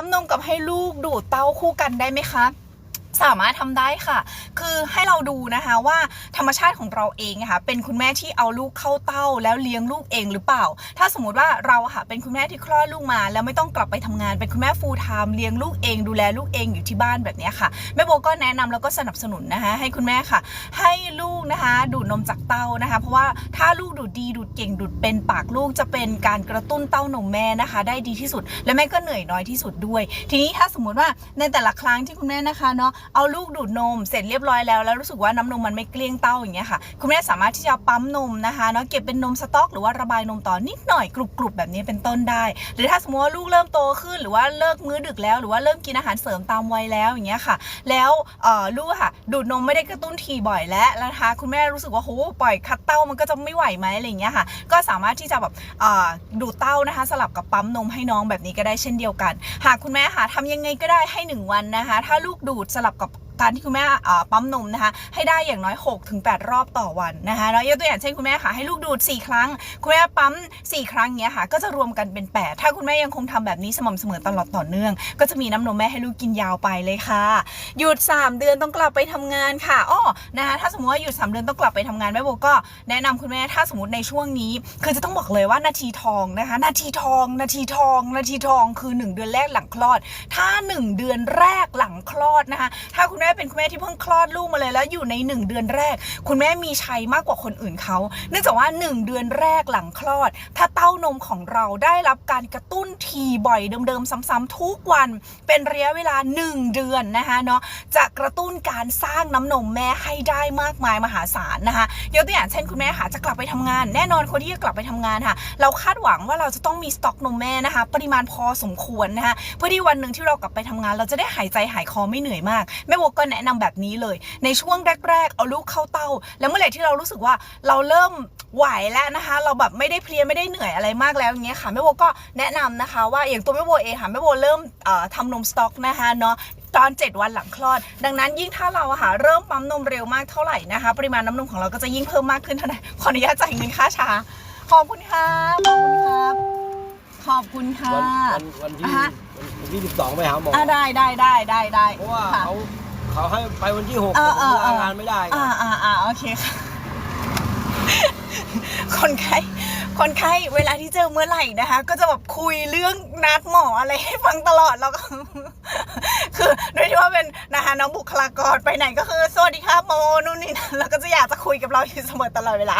ั๊มนมกับให้ลูกดูดเต้าคู่กันได้ไหมคะ สามารถทำได้ค่ะ คือให้เราดูนะคะว่าธรรมชาติของเราเองค่ะเป็นคุณแม่ที่เอาลูกเข้าเต้า แล้วเลี้ยงลูกเองหรือเปล่า ถ้าสมมติว่าเราค่ะเป็นคุณแม่ที่คลอดลูกมา แล้วไม่ต้องกลับไปทำงาน เป็นคุณแม่ full time เลี้ยงลูกเองดูแลลูกเองอยู่ที่บ้านแบบนี้ค่ะแม่โบก็แนะนำแล้วก็สนับสนุนนะคะให้คุณแม่ค่ะ ให้ลูกนะคะดูดนมจากเต้านะคะ เพราะว่าถ้าลูกดูดดีดูดเก่งดูดเป็นปากลูกจะเป็นการกระตุ้นเต้านมแม่นะคะ ได้ดีที่สุด และแม่ก็เหนื่อยน้อยที่สุดด้วย ทีนี้ถ้าสมมติว่าในแต่ละครั้งที่คุณแม่นะคะเนาะเอาลูกดูดนมเสร็จเรียบร้อยแล้วแล้วรู้สึกว่าน้ำนมมันไม่เกลี้ยงเต้าอย่างเงี้ยค่ะ คุณแม่สามารถที่จะปั๊มนมนะคะเนาะเก็บเป็นนมสต๊อกหรือว่าระบายนมต่อนิดหน่อยกรุบๆแบบนี้เป็นต้นได้ หรือถ้าสมมติว่าลูกเริ่มโตขึ้น หรือว่าเลิกมื้อดึกแล้ว หรือว่าเริ่มกินอาหารเสริมตามวัยแล้วอย่างเงี้ยค่ะ แล้วลูกค่ะดูดนมไม่ได้กระตุ้นทีบ่อยแล้วนะคะคุณแม่รู้สึกว่าโหปล่อยคัดเต้ามันก็จะไม่ไหวไหมอะไรเงี้ยค่ะ ก็สามารถที่จะแบบดูดเต้านะคะ สลับกับปั๊มนมให้น้องแบบนี้ก็ได้เช่นเดียวกัน หากคุณแม่ค่ะทำยังไงก็ได้ให้ 1 วันนะคะ ถ้าลูกดูดสลับกับ การที่คุณแม่ปั๊มนมนะคะให้ได้อย่างน้อย 6-8 รอบต่อวันนะคะแล้วยกตัวอย่างเช่นคุณแม่ค่ะให้ลูกดูด 4 ครั้ง คุณแม่ปั๊ม 4 ครั้งเงี้ยค่ะก็จะรวมกันเป็น 8 ถ้าคุณแม่ยังคงทำแบบนี้สม่ำเสมอตลอดต่อเนื่อง ก็จะมีน้ำนมแม่ให้ลูกกินยาวไปเลยค่ะ หยุด 3 เดือนต้องกลับไปทำงานค่ะอ้อนะคะถ้าสมมติว่าหยุด 3 เดือนต้องกลับไปทำงานแม่โบก็แนะนำคุณแม่ถ้าสมมติในช่วงนี้ คือจะต้องบอกเลยว่านาทีทองนะคะ นาทีทอง นาทีทอง นาทีทองคือ 1 เดือนแรกหลังคลอด ถ้า 1 เดือนแรกหลังคลอดนะคะถ้าคุณแม่เป็นคุณแม่ที่เพิ่งคลอดลูกมาเลยแล้วอยู่ใน 1 เดือนแรก คุณแม่มีชัยมากกว่าคนอื่นเขา เนื่องจากว่า 1 เดือนแรกหลังคลอด ถ้าเต้านมของเราได้รับการกระตุ้นทีบ่อยเดิมๆซ้ำๆทุกวันเป็นระยะเวลา 1 เดือนนะคะเนาะจะกระตุ้นการสร้างน้ำนมแม่ให้ได้มากมายมหาศาลนะคะยกตัวอย่างเช่นคุณแม่ค่ะจะกลับไปทำงาน แน่นอนคนที่จะกลับไปทำงานค่ะ เราคาดหวังว่าเราจะต้องมีสต็อกนมแม่นะคะ ปริมาณพอสมควรนะคะเพื่อที่วันหนึ่งที่เรากลับไปทำงาน เราจะได้หายใจหายคอไม่เหนื่อยมากแม่โบกแนะนำแบบนี้เลย ในช่วงแรก ๆ เอาลูกเข้าเต้า แล้วเมื่อไหร่ที่เรารู้สึกว่าเราเริ่มไหวแล้วนะคะ เราแบบไม่ได้เพลียไม่ได้เหนื่อยอะไรมากแล้วอย่างเงี้ยค่ะแม่โบก็แนะนำนะคะ ว่าอย่างตัวแม่โบเองค่ะแม่โบเริ่มเอ่อทำนมสต็อกนะคะเนาะตอน 7 วันหลังคลอด ดังนั้นยิ่งถ้าเราอะค่ะเริ่มปั๊มนมเร็วมากเท่าไหร่นะคะ ปริมาณน้ำนมของเราก็จะยิ่งเพิ่มมากขึ้นเท่านั้นขออนุญาตจ่ายเงินค่าชา ขอบคุณค่ะขอบคุณครับขอบคุณค่ะวันวันวันที่อะฮะวันที่สิบสองไปหาหมออ่าได้ได้ได้ได้ได้เพราะว่าค่ะเขา เขาให้ไปวันที่หกเอแต่อผมเออเออลางานไม่ได้ไงอ่าอ่าอ่าโอเคค่ะ คนไข้คนไข้เวลาที่เจอเมื่อไหร่นะคะ ก็จะแบบคุยเรื่องนัดหมออะไรให้ฟังตลอดแล้วก็ คือโดยที่ว่าเป็นนะคะน้องบุคลากรไปไหนก็คือ สวัสดีค่ะโมนู่นนี่นั่นแล้วก็จะอยากจะคุยกับเราอยู่เสมอตลอดเวลา